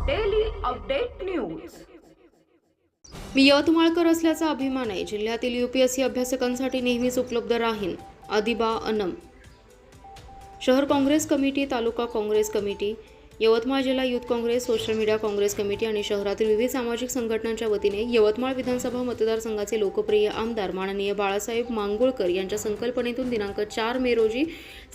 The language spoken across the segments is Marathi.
Update news. मी यवतमाळकर असल्याचा अभिमान आहे. जिल्ह्यातील यूपीएससी अभ्यासकांसाठी नेहमीच उपलब्ध राहीन अदिबा अनम. शहर काँग्रेस कमिटी तालुका काँग्रेस कमिटी यवतमाळ जिल्हा youth Congress social media Congress committee आणि शहरातील विविध सामाजिक संघटनांच्या वतीने यवतमाळ विधानसभा मतदारसंघाचे लोकप्रिय आमदार माननीय बाळासाहेब मांगोळकर यांच्या संकल्पनेतून दिनांक चार मे रोजी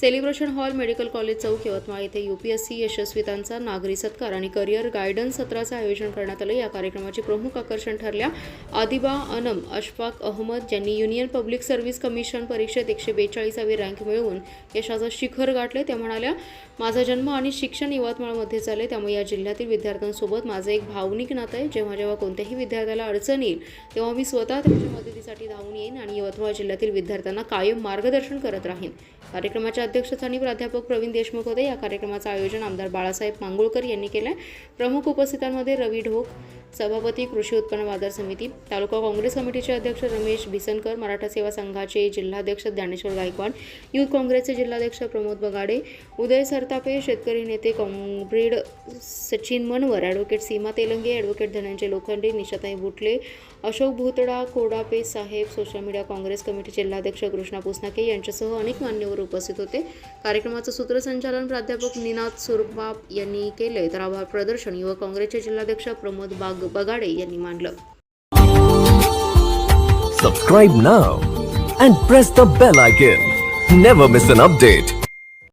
सेलिब्रेशन हॉल मेडिकल कॉलेज चौक यवतमाळ येथे यूपीएससी यशस्वितांचा नागरी सत्कार आणि करिअर गायडन्स सत्राचं आयोजन करण्यात आलं. या कार्यक्रमाचे प्रमुख आकर्षण ठरल्या आदिबा अनम अशफाक अहमद ज्यांनी युनियन पब्लिक सर्व्हिस कमिशन परीक्षेत एकशे बेचाळीसावी रँक मिळवून यशाचं शिखर गाठले. त्या म्हणाल्या माझा जन्म आणि शिक्षण यवतमाळमध्ये झाले त्यामुळे या जिल्ह्यातील विद्यार्थ्यांसोबत माझं एक भावनिक नातं आहे. जेव्हा जेव्हा कोणत्याही विद्यार्थ्याला अडचण येईल तेव्हा मी स्वतः त्यांच्या मदतीसाठी धावून येईन आणि यवतमाळ जिल्ह्यातील विद्यार्थ्यांना कायम मार्गदर्शन करत राहीन. कार्यक्रमाच्या अध्यक्षस्थानी प्राध्यापक प्रवीण देशमुख होते. या कार्यक्रमाचं आयोजन आमदार बाळासाहेब मांगोळकर यांनी केलं प्रमुख उपस्थितांमध्ये रवी ढोक सभापती कृषी उत्पन्न बाजार समिती तालुका काँग्रेस कमिटीचे अध्यक्ष रमेश भिसनकर मराठा सेवा संघाचे जिल्हाध्यक्ष ज्ञानेश्वर गायकवाड युथ काँग्रेसचे जिल्हाध्यक्ष प्रमोद बगाडे उदय सरतापे शेतकरी नेते comrade Sachin Manwar advocate Seema Telange advocate Dhananjay Lokhande Nishatai Butle Ashok Bhutada Kodape साहेब सोशल मीडिया काँग्रेस कमिटी जिल्हाध्यक्ष कृष्णा पुसनाके यांच्यासह अनेक मान्यवर उपस्थित होते. कार्यक्रमाचं सूत्रसंचालन प्राध्यापक निनाद सुरबाब यांनी केले तर आभार प्रदर्शन युवक काँग्रेसचे जिल्हाध्यक्ष प्रमोद बाग बगाडे यांनी मांडलं Subscribe now and press the bell icon. Never miss an update.